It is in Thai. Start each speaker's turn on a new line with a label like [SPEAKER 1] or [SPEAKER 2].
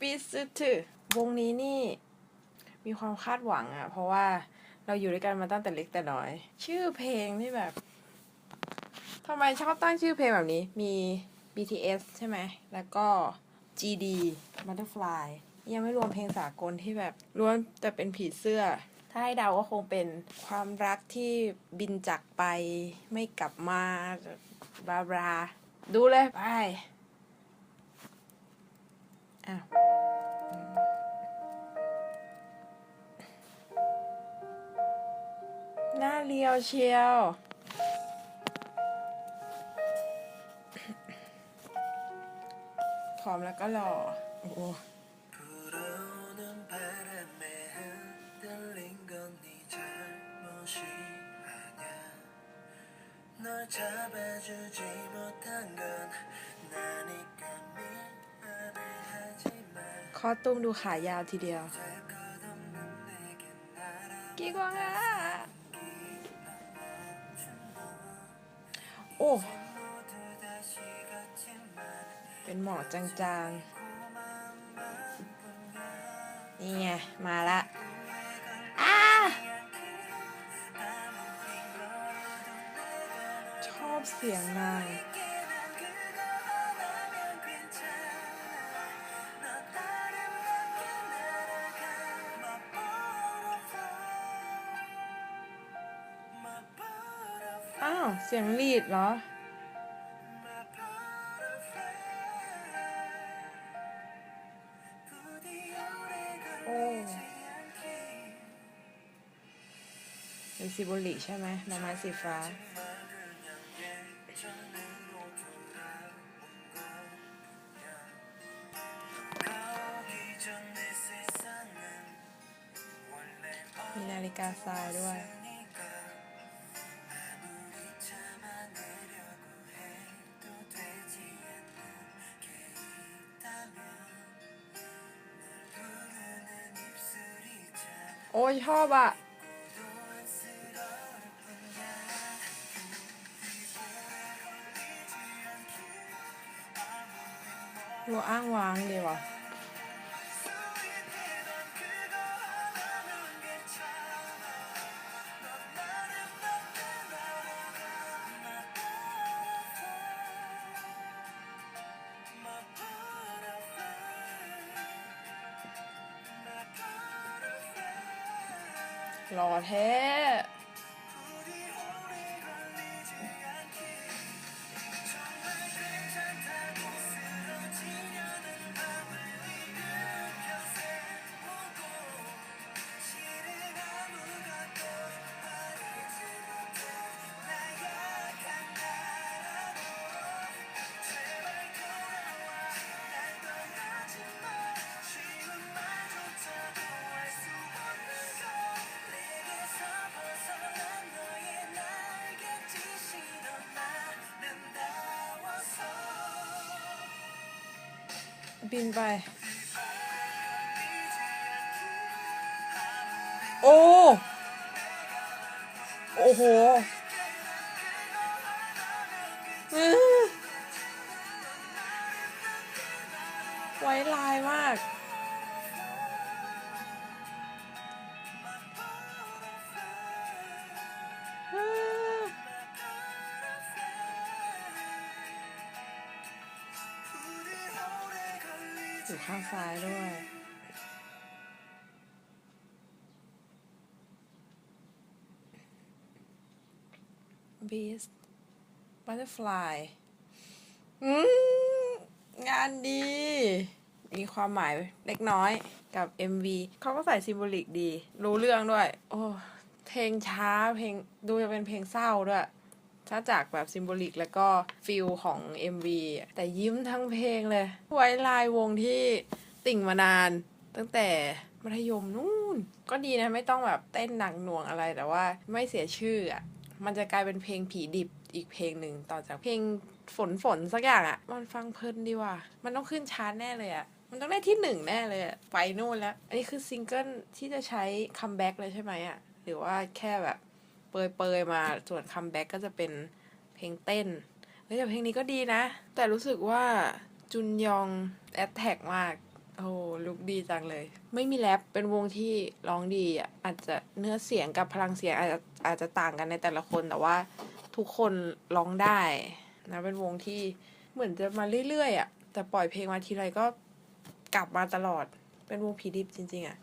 [SPEAKER 1] ปีซึถือวงนี้นี่มีความคาดหวังอะเพราะว่าเราอยู่ด้วยกันมาตั้งแต่เล็กแต่น้อย ชื่อเพลงนี่แบบทำไมชอบตั้งชื่อเพลงแบบนี้มี BTS ใช่ไหม แล้วก็ GD Butterfly ยังไม่รวมเพลงสากลที่แบบล้วนแต่เป็นผีเสื้อ ถ้าให้เดาก็คงเป็นความรักที่บินจากไปไม่กลับมาบาบลาดูเลย ไป ยวเชียวผอมแล้วก็หล่อ โอ้ข้อตุ้มดูขายาวทีเดียว กี่กวางอะ โอ้ เป็นหมอกจางๆ นี่ไง มาละอ้าชอบเสียงนางาวเสียงลีดเหรอ โอ้เป็นซิบลิใช่ไหมดอกไม้สีฟ้ามีนาฬิกาทรายด้วย โอ้ยชอบอะรัวอ้างวางดีว่ะ หล่อแท้ บินไป โอ้ โอ้โหฮือไว้ลายมาก อยู่ข้างซ้ายด้วย Beast Butterfly อืมงานดี มีความหมายเล็กน้อยกับ MV เขาก็ใส่ซิมโบลิกดี รู้เรื่องด้วย โอ้ เพลงช้าเพลงดูจะเป็นเพลงเศร้าด้วย ถ้าจากแบบซิมโบลิกแล้วก็ฟิลของ MV แต่ยิ้มทั้งเพลงเลย ไว้ลายวงที่ติ่งมานาน ตั้งแต่มัธยมนู่น ก็ดีนะไม่ต้องแบบเต้นหนักหน่วงอะไรแต่ว่าไม่เสียชื่ออะมันจะกลายเป็นเพลงผีดิบอีกเพลงหนึ่งต่อจากเพลงฝนฝนสักอย่างอะ มันฟังเพลินดีว่ะ มันต้องขึ้นชาร์ตแน่เลยอะ มันต้องได้ที่หนึ่งแน่เลยอะไปนู่นแล้ว อันนี้คือซิงเกิลที่จะใช้คัมแบ็กเลยใช่ไหมอะ หรือว่าแค่แบบ เปยเปยๆมาส่วนคัมแบ็กก็จะเป็นเพลงเต้นเฮ้ยแต่เพลงนี้ก็ดีนะ แต่รู้สึกว่าจุนยองแอดแท็กมากโอ้
[SPEAKER 2] ลุกดีจังเลย ไม่มีแรปเป็นวงที่ร้องดีอะอาจจะเนื้อเสียงกับพลังเสียงอาจจะอาจจะต่างกันในแต่ละคนแต่ว่าทุกคนร้องได้นะเป็นวงที่เหมือนจะมาเรื่อยๆอะแต่ปล่อยเพลงมาทีไรก็กลับมาตลอดเป็นวงผีดิบจริง ๆอะ